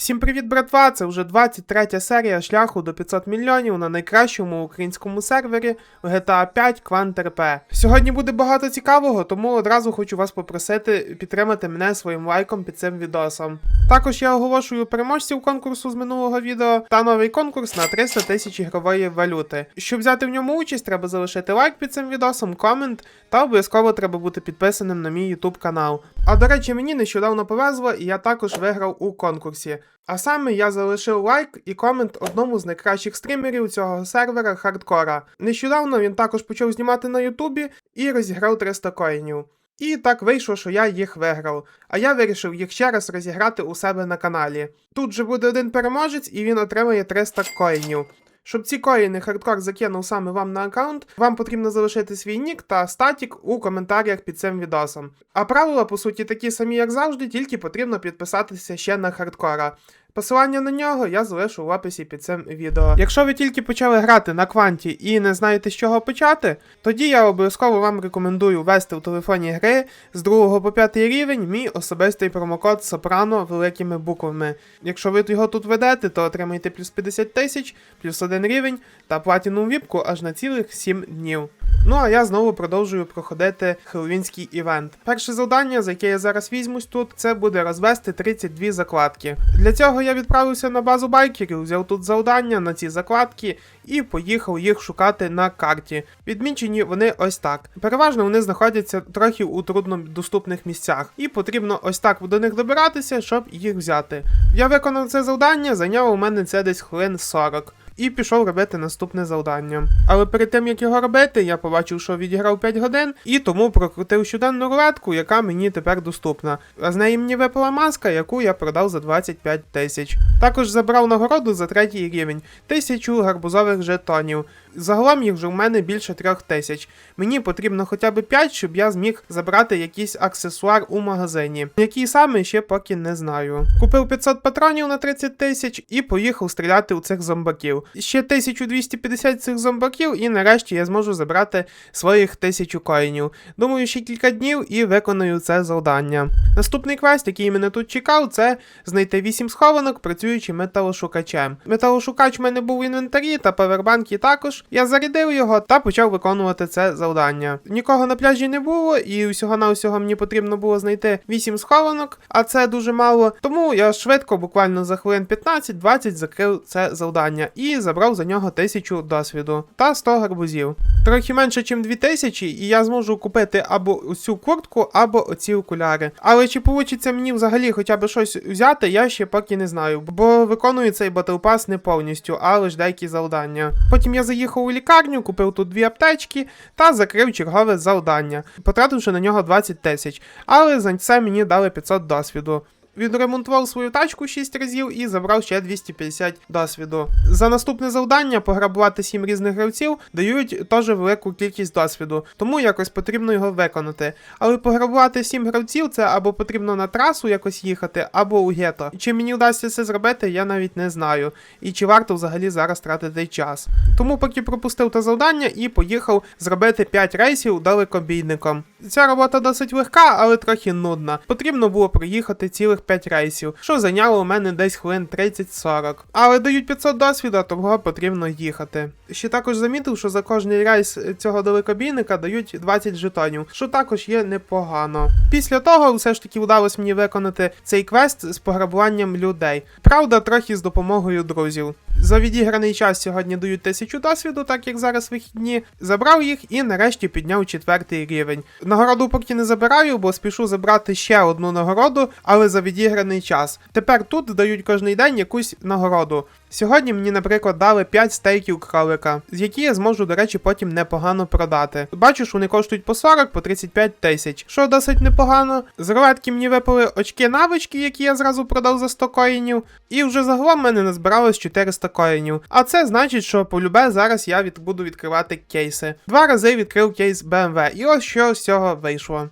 Всім привіт, братва! Це вже 23 серія шляху до 500 мільйонів на найкращому українському сервері GTA 5 QuantRP. Сьогодні буде багато цікавого, тому одразу хочу вас попросити підтримати мене своїм лайком під цим відосом. Також я оголошую переможців конкурсу з минулого відео та новий конкурс на 300 тисяч ігрової валюти. Щоб взяти в ньому участь, треба залишити лайк під цим відосом, комент та обов'язково треба бути підписаним на мій YouTube канал. А до речі, мені нещодавно повезло, і я також виграв у конкурсі. А саме я залишив лайк і комент одному з найкращих стрімерів цього сервера хардкора. Нещодавно він також почав знімати на Ютубі і розіграв 300 коїнів. І так вийшло, що я їх виграв. А я вирішив їх ще раз розіграти у себе на каналі. Тут же буде один переможець, і він отримає 300 коїнів. Щоб ці коїни хардкор закинув саме вам на аккаунт, вам потрібно залишити свій нік та статік у коментарях під цим відосом. А правила, по суті, такі самі, як завжди, тільки потрібно підписатися ще на хардкора. Посилання на нього я залишу в описі під цим відео. Якщо ви тільки почали грати на кванті і не знаєте з чого почати, тоді я обов'язково вам рекомендую ввести в телефоні гри з 2 по 5 рівень мій особистий промокод Сопрано великими буквами. Якщо ви його тут ведете, то отримаєте плюс 50 тисяч, плюс 1 рівень та платіну віпку аж на цілих 7 днів. Ну а я знову продовжую проходити хеллоуінський івент. Перше завдання, за яке я зараз візьмусь тут, це буде розвести 32 закладки. Для цього я відправився на базу байкерів, взяв тут завдання на ці закладки і поїхав їх шукати на карті. Відмічені вони ось так. Переважно вони знаходяться трохи у труднодоступних місцях, і потрібно ось так до них добиратися, щоб їх взяти. Я виконав це завдання, зайняло у мене це десь хвилин 40 і пішов робити наступне завдання. Але перед тим як його робити, я побачив, що відіграв 5 годин, і тому прокрутив щоденну рулетку, яка мені тепер доступна. А з неї мені випала маска, яку я продав за 25 тисяч. Також забрав нагороду за третій рівень тисячу гарбузових жетонів. Загалом їх вже в мене більше трьох тисяч. Мені потрібно хоча б 5, щоб я зміг забрати якийсь аксесуар у магазині. Який саме ще поки не знаю. Купив 500 патронів на 30 тисяч і поїхав стріляти у цих зомбаків. Ще 1250 цих зомбаків, і нарешті я зможу забрати своїх 1000 коїнів. Думаю, ще кілька днів і виконую це завдання. Наступний квест, який мене тут чекав, це знайти 8 схованок, працюючи металошукачем. Металошукач в мене був в інвентарі та павербанки також. Я зарядив його та почав виконувати це завдання. Нікого на пляжі не було, і усього на усього мені потрібно було знайти 8 схованок, а це дуже мало. Тому я швидко, буквально за хвилин 15-20 закрив це завдання і забрав за нього 1000 досвіду та 100 гарбузів. Трохи менше, ніж 2000, і я зможу купити або цю куртку, або оці окуляри. Але чи вийде мені взагалі хоча б щось взяти, я ще поки не знаю, бо виконую цей батл пас не повністю, а лише деякі завдання. Потім я заїхав у лікарню, купив тут дві аптечки та закрив чергове завдання, потративши на нього 20 тисяч. Але за це мені дали 500 досвіду. Відремонтував свою тачку 6 разів і забрав ще 250 досвіду. За наступне завдання пограбувати 7 різних гравців дають теж велику кількість досвіду, тому якось потрібно його виконати. Але пограбувати 7 гравців це або потрібно на трасу якось їхати, або у гето. Чи мені вдасться це зробити, я навіть не знаю. І чи варто взагалі зараз тратити час. Тому поки пропустив те завдання і поїхав зробити 5 рейсів далекобійником. Ця робота досить легка, але трохи нудна. Потрібно було проїхати цілих 5 рейсів, що зайняло у мене десь хвилин 30-40. Але дають 500 досвіду, того потрібно їхати. Ще також замітив, що за кожний рейс цього далекобійника дають 20 жетонів, що також є непогано. Після того все ж таки вдалося мені виконати цей квест з пограбуванням людей. Правда, трохи з допомогою друзів. За відіграний час сьогодні дають 1000 досвіду, так як зараз вихідні. Забрав їх і нарешті підняв четвертий рівень. Нагороду поки не забираю, бо спішу забрати ще одну нагороду, але за відіграний час. Тепер тут дають кожний день якусь нагороду. Сьогодні мені, наприклад, дали 5 стейків кролика, з які я зможу, до речі, потім непогано продати. Бачу, вони коштують по 40, по 35 тисяч, що досить непогано. З рулетки мені випали очки навички, які я зразу продав за 100 коїнів. І вже загалом мене назбиралось 400 коїнів. А це значить, що полюбе зараз я від, буду відкривати кейси. Два рази відкрив кейс BMW, і ось що з цього вийшло.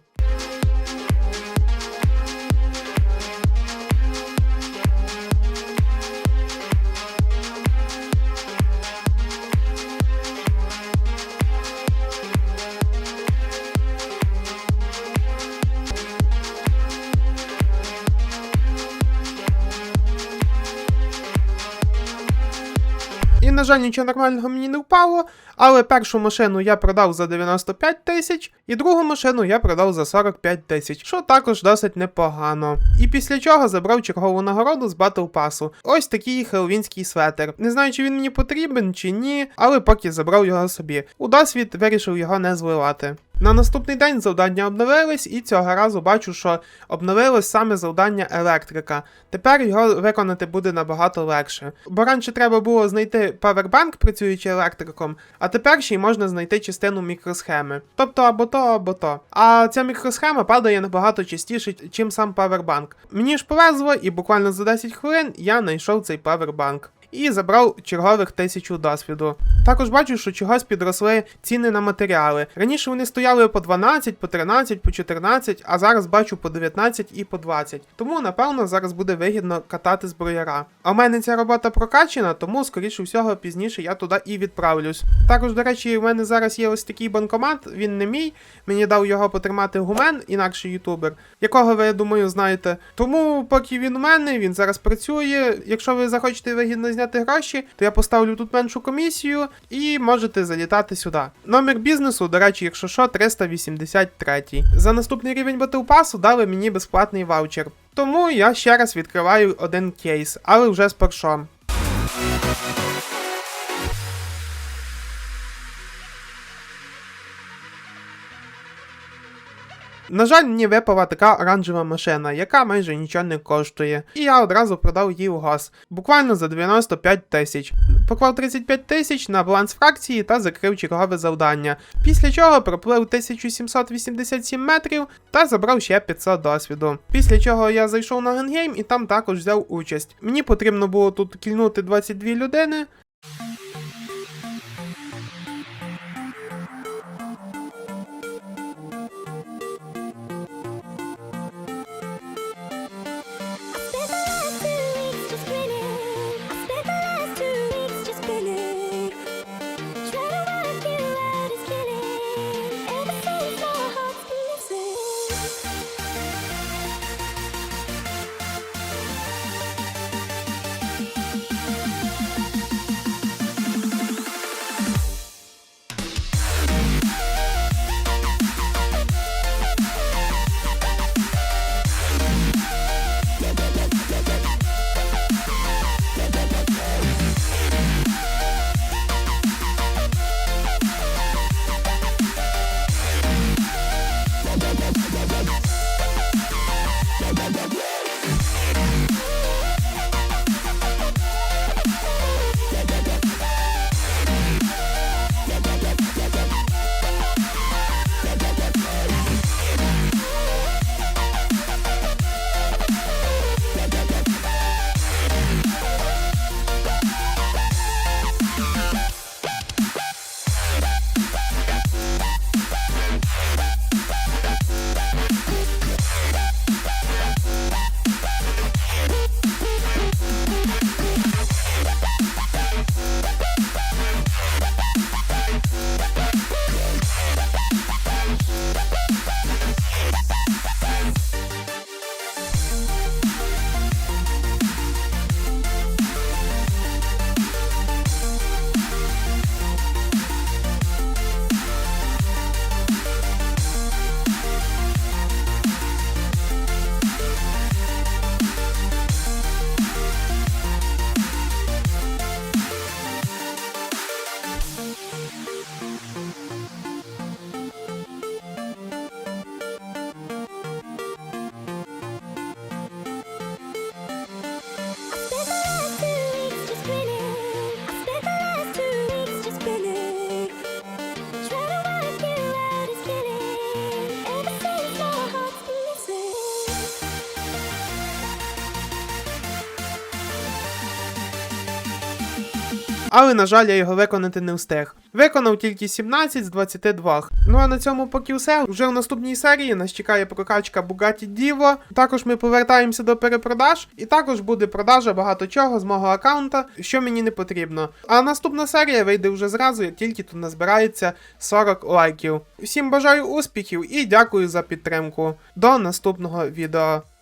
На жаль, нічого нормального мені не впало, але першу машину я продав за 95 тисяч, і другу машину я продав за 45 тисяч, що також досить непогано. І після чого забрав чергову нагороду з Battle Pass. Ось такий хеллоуінський светер. Не знаю, чи він мені потрібен чи ні, але поки забрав його собі. У досвід вирішив його не зливати. На наступний день завдання обновились, і цього разу бачу, що обновилось саме завдання електрика. Тепер його виконати буде набагато легше. Бо раніше треба було знайти павербанк, працюючи електриком, а тепер ще й можна знайти частину мікросхеми. Тобто або то, або то. А ця мікросхема падає набагато частіше, чим сам павербанк. Мені ж повезло, і буквально за 10 хвилин я знайшов цей павербанк. І забрав чергових тисячу досвіду. Також бачу, що чогось підросли ціни на матеріали. Раніше вони стояли по 12, по 13, по 14, а зараз бачу по 19 і по 20. Тому, напевно, зараз буде вигідно катати зброяра. А в мене ця робота прокачена, тому, скоріше всього, пізніше я туди і відправлюсь. Також, до речі, в мене зараз є ось такий банкомат, він не мій. Мені дав його потримати гумен, інакший ютубер, якого ви, я думаю, знаєте. Тому, поки він у мене, він зараз працює. Якщо ви захочете вигідно зняти гроші, то я поставлю тут меншу комісію і можете залітати сюди. Номер бізнесу, до речі, якщо що, 383. За наступний рівень батлпасу дали мені безплатний ваучер. Тому я ще раз відкриваю один кейс, але вже з першом. На жаль, мені випала така оранжева машина, яка майже нічого не коштує. І я одразу продав її в газ. Буквально за 95 тисяч. Поклав 35 тисяч на баланс фракції та закрив чергове завдання. Після чого проплив 1787 метрів та забрав ще 500 досвіду. Після чого я зайшов на гангейм і там також взяв участь. Мені потрібно було тут кільнути 22 людини. Але, на жаль, я його виконати не встиг. Виконав тільки 17 з 22. Ну а на цьому поки все. Вже в наступній серії нас чекає прокачка Bugatti Divo. Також ми повертаємося до перепродаж, і також буде продажа багато чого з мого аккаунта, що мені не потрібно. А наступна серія вийде вже зразу, як тільки тут назбирається 40 лайків. Всім бажаю успіхів і дякую за підтримку. До наступного відео.